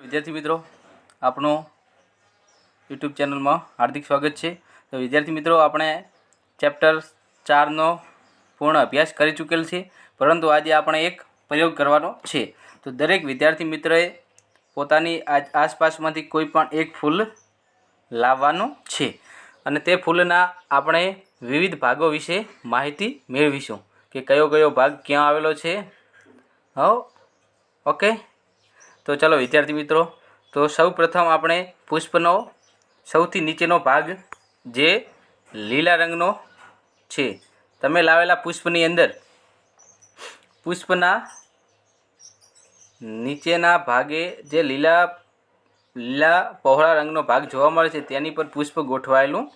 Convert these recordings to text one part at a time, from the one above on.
વિદ્યાર્થી મિત્રો આપણો યુટ્યુબ ચેનલમાં હાર્દિક સ્વાગત છે. તો વિદ્યાર્થી મિત્રો, આપણે ચેપ્ટર ચારનો પૂર્ણ અભ્યાસ કરી ચૂકેલ છે, પરંતુ આજે આપણે એક પ્રયોગ કરવાનો છે. તો દરેક વિદ્યાર્થી મિત્રએ પોતાની આસપાસમાંથી કોઈ પણ એક ફૂલ લાવવાનું છે અને તે ફૂલના આપણે વિવિધ ભાગો વિશે માહિતી મેળવીશું કે કયો કયો ભાગ ક્યાં આવેલો છે. હો ઓકે? તો ચાલો, વિદ્યાર્થી મિત્રો, તો સૌ પ્રથમ આપણે પુષ્પનો સૌથી નીચેનો ભાગ જે લીલા રંગનો છે, તમે લાવેલા પુષ્પની અંદર. પુષ્પના નીચેના ભાગે જે લીલા લીલા પહોળા રંગનો ભાગ જોવા મળે છે, તેની પર પુષ્પ ગોઠવાયેલું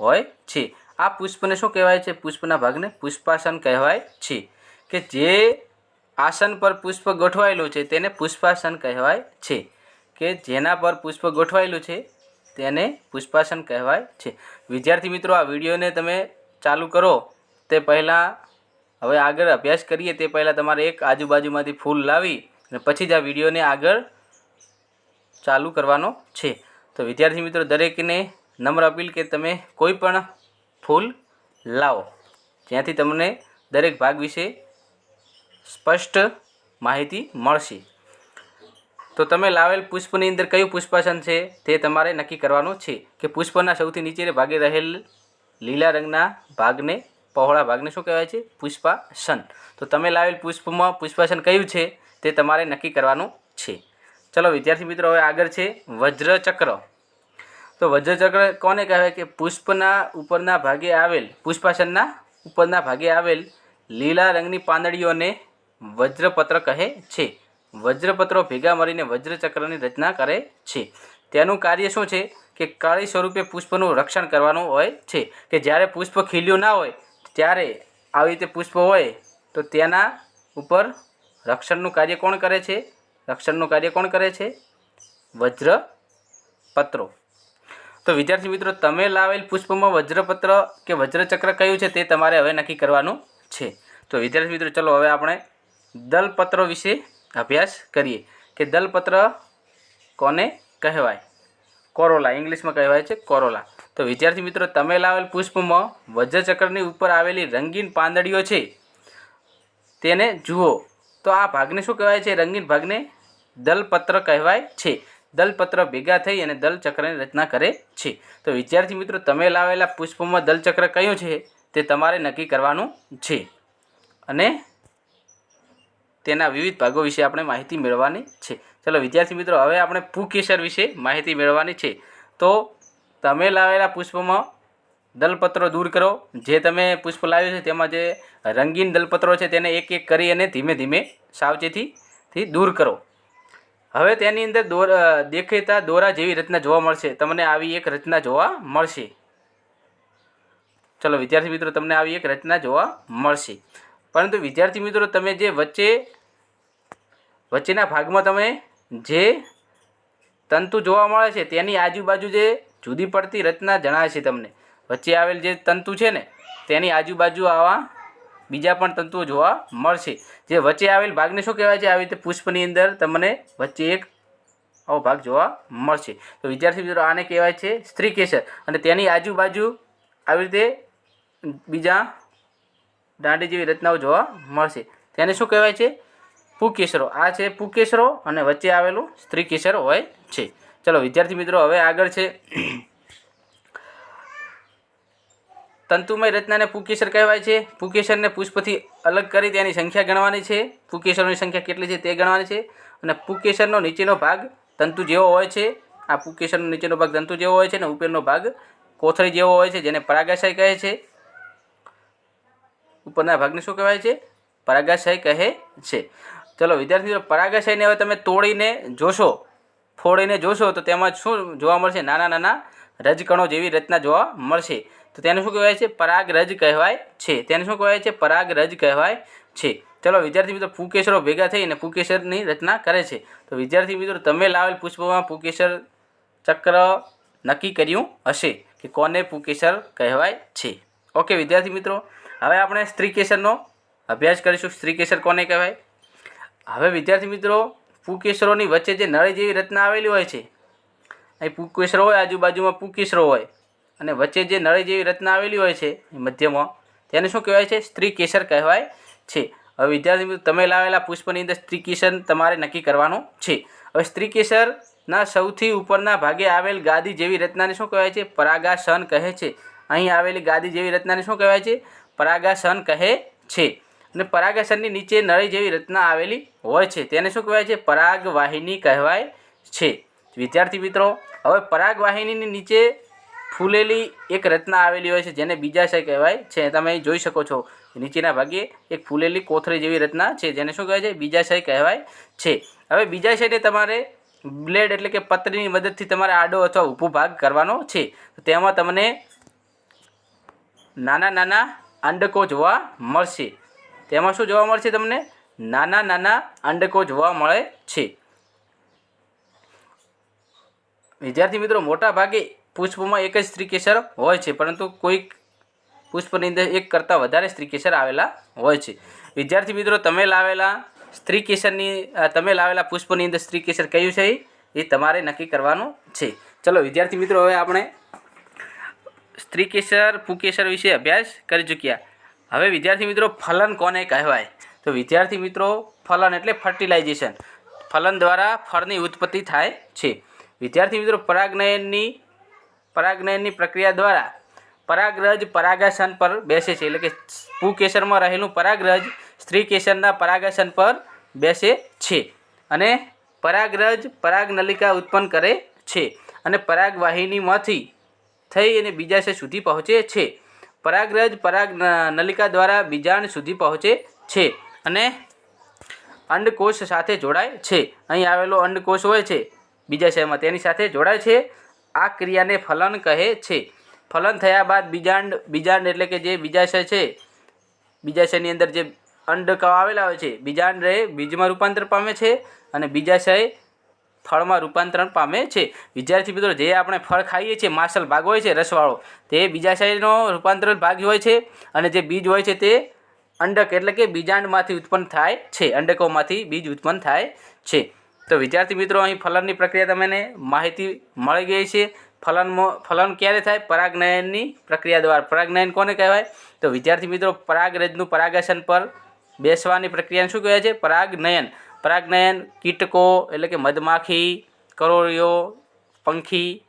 હોય છે. આ પુષ્પને શું કહેવાય છે? પુષ્પના ભાગને પુષ્પાસન કહેવાય છે કે જે આસન પર પુષ્પ ગોઠવાયેલું છે તેને પુષ્પાસન કહેવાય છે. કે જેના પર પુષ્પ ગોઠવાયેલું છે તેને પુષ્પાસન કહેવાય છે. વિદ્યાર્થી મિત્રો, આ વિડીયોને તમે ચાલુ કરો. તે પહેલાં હવે આગળ અભ્યાસ કરીએ. તે પહેલાં તમારે એક આજુબાજુમાંથી ફૂલ લાવી અને પછી જ આ વિડીયોને આગળ ચાલુ કરવાનો છે. તો વિદ્યાર્થી મિત્રો, દરેકને નમ્ર અપીલ કે તમે કોઈ પણ ફૂલ લાવો. જ્યાંથી તમને દરેક ભાગ વિશે સ્પષ્ટ માહિતી મળશે. તો તમે લાવેલ પુષ્પની અંદર કયું પુષ્પાસન છે તે તમારે નક્કી કરવાનું છે કે પુષ્પના સૌથી નીચે ભાગે રહેલ લીલા રંગના ભાગને, પહોળા ભાગને શું કહેવાય છે? પુષ્પાસન. તો તમે લાવેલ પુષ્પમાં પુષ્પાસન કયું છે તે તમારે નક્કી કરવાનું છે. ચલો વિદ્યાર્થી મિત્રો, હવે આગળ છે વજ્રચક્ર. તો વજ્રચક્ર કોને કહેવાય કે પુષ્પના ઉપરના ભાગે આવેલ, પુષ્પાસનના ઉપરના ભાગે આવેલ લીલા રંગની પાંદડીઓને વજ્રપત્ર કહે છે. વજ્રપત્રો ભેગા મળીને વજ્રચક્રની રચના કરે છે. તેનું કાર્ય શું છે? કે કાળી સ્વરૂપે પુષ્પનું રક્ષણ કરવાનું હોય છે. કે જ્યારે પુષ્પ ખીલ્યું ના હોય, ત્યારે આવી રીતે પુષ્પ હોય, તો તેના ઉપર રક્ષણનું કાર્ય કોણ કરે છે? રક્ષણનું કાર્ય કોણ કરે છે? વજ્રપત્રો. તો વિદ્યાર્થી મિત્રો, તમે લાવેલ પુષ્પમાં વજ્રપત્ર કે વજ્રચક્ર કયું છે તે તમારે હવે નક્કી કરવાનું છે. તો વિદ્યાર્થી મિત્રો, ચલો હવે આપણે દલપત્રો વિશે અભ્યાસ કરીએ. કે દલપત્ર કોને કહેવાય? કોરોલા. ઇંગ્લિશમાં કહેવાય છે કોરોલા. તો વિદ્યાર્થી મિત્રો, તમે લાવેલ પુષ્પમાં વજ્રચક્રની ઉપર આવેલી રંગીન પાંદડીઓ છે, તેને જુઓ. તો આ ભાગને શું કહેવાય છે? રંગીન ભાગને દલપત્ર કહેવાય છે. દલપત્ર ભેગા થઈ અને દલચક્રની રચના કરે છે. તો વિદ્યાર્થી મિત્રો, તમે લાવેલા પુષ્પમાં દલચક્ર કયું છે? તે તમારે નક્કી કરવાનું છે. અને તેના વિવિધ ભાગો વિશે આપણે માહિતી મેળવવાની છે. ચલો, વિદ્યાર્થી મિત્રો, હવે આપણે પુકેસર વિશે માહિતી મેળવવાની છે. તો તમે લાવેલા પુષ્પમાં દલપત્રો દૂર કરો. જે તમે પુષ્પ લાવ્યું છે, તેમાં જે રંગીન દલપત્રો છે, તેને એક એક કરી અને ધીમે ધીમે સાવચેતીથી દૂર કરો. હવે તેની અંદર દોર દેખેતા દોરા જેવી રચના જોવા મળશે. તમને આવી એક રચના જોવા મળશે. ચલો, વિદ્યાર્થી મિત્રો, તમને આવી એક રચના જોવા મળશે. પરંતુ વિદ્યાર્થી મિત્રો, તમે જે વચ્ચે, વચ્ચેના ભાગમાં તમે જે તંતુ જોવા મળે છે, તેની આજુબાજુ જે જુદી પડતી રચના જણાય છે તમને. વચ્ચે આવેલ જે તંતુ છે ને, તેની આજુબાજુ આવા બીજા પણ તંતુઓ જોવા મળશે. જે વચ્ચે આવેલ ભાગને શું કહેવાય છે? આવી રીતે પુષ્પની અંદર તમને વચ્ચે એક આવો ભાગ જોવા મળશે. તો વિદ્યાર્થી મિત્રો, આને કહેવાય છે સ્ત્રી કેસર અને તેની આજુબાજુ આવી રીતે બીજા દાંડી જેવી રચનાઓ જોવા મળશે. તેને શું કહેવાય છે? પુકેસરો. આ છે પુકેસરો અને વચ્ચે આવેલું સ્ત્રી કેસર હોય છે. ચલો, વિદ્યાર્થી મિત્રો, હવે આગળ છે. તંતુમય રચનાને પુકેસર કહેવાય છે. પુકેસરને પુષ્પથી અલગ કરી તેની સંખ્યા ગણવાની છે. પુકેસરોની સંખ્યા કેટલી છે તે ગણવાની છે. અને પુકેસરનો નીચેનો ભાગ તંતુ જેવો હોય છે. આ પુકેસરનો નીચેનો ભાગ તંતુ જેવો હોય છે અને ઉપરનો ભાગ કોથળી જેવો હોય છે, જેને પરાગાશય કહે છે. ઉપરના ભાગને શું કહેવાય છે? પરાગાશય કહે છે. ચલો વિદ્યાર્થી મિત્રો પરાગાશયને હવે તમે તોડીને જોશો. ફોડીને જોશો તો તેમાં શું જોવા મળશે? નાના નાના રજકણો જેવી રચના જોવા મળશે. તો તેને શું કહેવાય છે? પરાગરજ કહેવાય છે. તેને શું કહેવાય છે? પરાગરજ કહેવાય છે. ચલો, વિદ્યાર્થી મિત્રો, પુકેશરો ભેગા થઈને પુકેશરની રચના કરે છે. તો વિદ્યાર્થી મિત્રો, તમે લાવેલ પુષ્પમાં પુકેશર ચક્ર નક્કી કર્યું હશે કે કોને પુકેશર કહેવાય છે? ઓકે, વિદ્યાર્થી મિત્રો હવે આપણે સ્ત્રી કેસરનો અભ્યાસ કરીશું. સ્ત્રી કેસર કોને કહેવાય? હવે વિદ્યાર્થી મિત્રો, પુકેસરોની વચ્ચે જે નળી જેવી રચના આવેલી હોય છે, અહીં પુકેસરો હોય, આજુબાજુમાં પુકેસરો હોય, અને વચ્ચે જે નળી જેવી રચના આવેલી હોય છે મધ્યમાં, તેને શું કહેવાય છે? સ્ત્રી કેસર કહેવાય છે. હવે વિદ્યાર્થી મિત્રો, તમે લાવેલા પુષ્પની અંદર સ્ત્રી કેસર તમારે નક્કી કરવાનું છે. હવે સ્ત્રી કેસરના સૌથી ઉપરના ભાગે આવેલ ગાદી જેવી રચનાને શું કહેવાય છે? પરાગાસન કહે છે. અહીં આવેલી ગાદી જેવી રચનાને શું કહેવાય છે? પરાગાસન કહે છે. અને પરાગાસનની નીચે નળી જેવી રચના આવેલી હોય છે. તેને શું કહેવાય છે? પરાગવાહિની કહેવાય છે. વિદ્યાર્થી મિત્રો, હવે પરાગવાહિનીની નીચે ફૂલેલી એક રચના આવેલી હોય છે, જેને બીજાશય કહેવાય છે. તમે જોઈ શકો છો. નીચેના ભાગે એક ફૂલેલી કોથળી જેવી રચના છે, જેને શું કહેવાય છે? બીજાશય કહેવાય છે. હવે બીજાશયને તમારે બ્લેડ એટલે કે પતરીની મદદથી તમારે આડો અથવા ઊભો ભાગ કરવાનો છે. તેમાં તમને નાના નાના અંડકો જોવા મળશે. તેમાં શું જોવા મળશે તમને? નાના નાના અંડકો જોવા મળે છે. વિદ્યાર્થી મિત્રો, મોટા ભાગે પુષ્પમાં એક જ સ્ત્રીકેસર હોય છે, પરંતુ કોઈક પુષ્પની અંદર એક કરતાં વધારે સ્ત્રીકેસર આવેલા હોય છે. વિદ્યાર્થી મિત્રો, તમે લાવેલા સ્ત્રીકેસરની તમે લાવેલા પુષ્પની અંદર સ્ત્રીકેસર કયું છે? એ તમારે નક્કી કરવાનું છે. ચલો વિદ્યાર્થી મિત્રો, હવે આપણે સ્ત્રીકેસર પુકેસર વિશે અભ્યાસ કરી ચૂક્યા. હવે વિદ્યાર્થી મિત્રો, ફલન કોને કહેવાય? તો વિદ્યાર્થી મિત્રો, ફલન એટલે ફર્ટિલાઇઝેશન. ફલન દ્વારા ફળની ઉત્પત્તિ થાય છે. વિદ્યાર્થી મિત્રો, પરાગનયનની પરાગનયનની પ્રક્રિયા દ્વારા પરાગરજ પરાગાસન પર બેસે છે. એટલે કે પુકેસરમાં રહેલું પરાગરજ સ્ત્રી કેસરના પરાગાસન પર બેસે છે. અને પરાગરજ પરાગનલિકા ઉત્પન્ન કરે છે. અને પરાગવાહિનીમાંથી થઈ અને બીજાશય સુધી પહોંચે છે. પરાગરજ પરાગ નલિકા દ્વારા બીજાણ સુધી પહોંચે છે અને અંડકોષ સાથે જોડાય છે. અહીં આવેલો અંડકોષ હોય છે. બીજાશયમાં તેની સાથે જોડાય છે. આ ક્રિયાને ફલન કહે છે. ફલન થયા બાદ બીજાંડ બીજાંડ એટલે કે જે બીજાશય છે બીજાશયની અંદર જે અંડકાઓ આવેલા હોય છે બીજાંડ રહે બીજમાં રૂપાંતર પામે છે અને બીજાશય ફળમાં રૂપાંતરણ પામે છે. વિદ્યાર્થી મિત્રો, જે આપણે ફળ ખાઈએ છીએ માસલ ભાગ હોય છે, રસવાળો, તે બીજાશયનો રૂપાંતરણ ભાગ હોય છે અને જે બીજ હોય છે તે અંડક એટલે કે બીજાંડમાંથી ઉત્પન્ન થાય છે, અંડકોમાંથી બીજ ઉત્પન્ન થાય છે. તો વિદ્યાર્થી મિત્રો, અહીં ફલનની પ્રક્રિયા તમને માહિતી મળી ગઈ છે. ફલનમાં, ફલન ક્યારે થાય? પરાગનયનની પ્રક્રિયા દ્વારા. પરાગનયન કોને કહેવાય? તો વિદ્યાર્થી મિત્રો, પરાગરજનું પરાગસન પર બેસવાની પ્રક્રિયાને શું કહેવાય છે? પરાગનયન. પરાગનયન કીટકો એટલે કે મધમાખી, કરોળીઓ, પંખી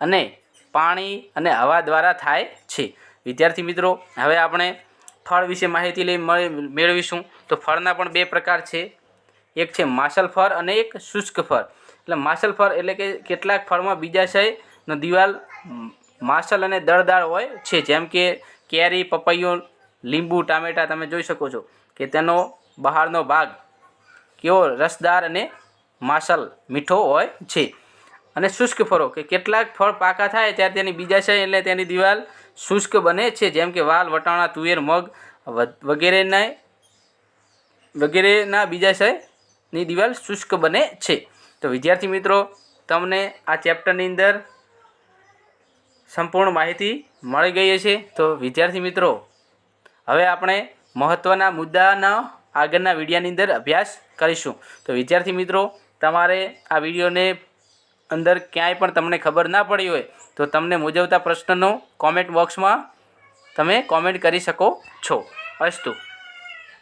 અને પાણી અને હવા દ્વારા થાય છે. વિદ્યાર્થી મિત્રો, હવે આપણે ફળ વિશે માહિતી લઈ મળી- મેળવીશું. તો ફળના પણ બે પ્રકાર છે. એક છે માસલ ફળ અને એક શુષ્ક ફળ. એટલે માસલ ફળ એટલે કે કેટલાક ફળમાં બીજાશયનો દિવાલ માસલ અને દળદાર હોય છે. જેમ કે કેરી, પપૈયો, લીંબુ, ટામેટાં તમે જોઈ શકો છો કે તેનો બહારનો ભાગ કેવો રસદાર અને માસલ મીઠો હોય છે. અને શુષ્ક ફળો, કે કેટલાક ફળ પાકા થાય ત્યારે તેની બીજાશય એટલે તેની દિવાલ શુષ્ક બને છે. જેમ કે વાલ, વટાણા, તુવેર, મગ વગેરેના વગેરેના બીજાશયની દિવાલ શુષ્ક બને છે. તો વિદ્યાર્થી મિત્રો, તમને આ ચેપ્ટરની અંદર સંપૂર્ણ માહિતી મળી ગઈ હશે. તો વિદ્યાર્થી મિત્રો, હવે આપણે મહત્ત્વના મુદ્દાના આગળના વિડિયાની અંદર અભ્યાસ કરીશું. તો વિદ્યાર્થી મિત્રો, તમારે આ વિડીયોને અંદર ક્યાંય પણ તમને ખબર ના પડી હોય, તો તમને મુજવતા પ્રશ્નનો કોમેન્ટ બોક્સમાં તમે કોમેન્ટ કરી શકો છો. અસ્તુ.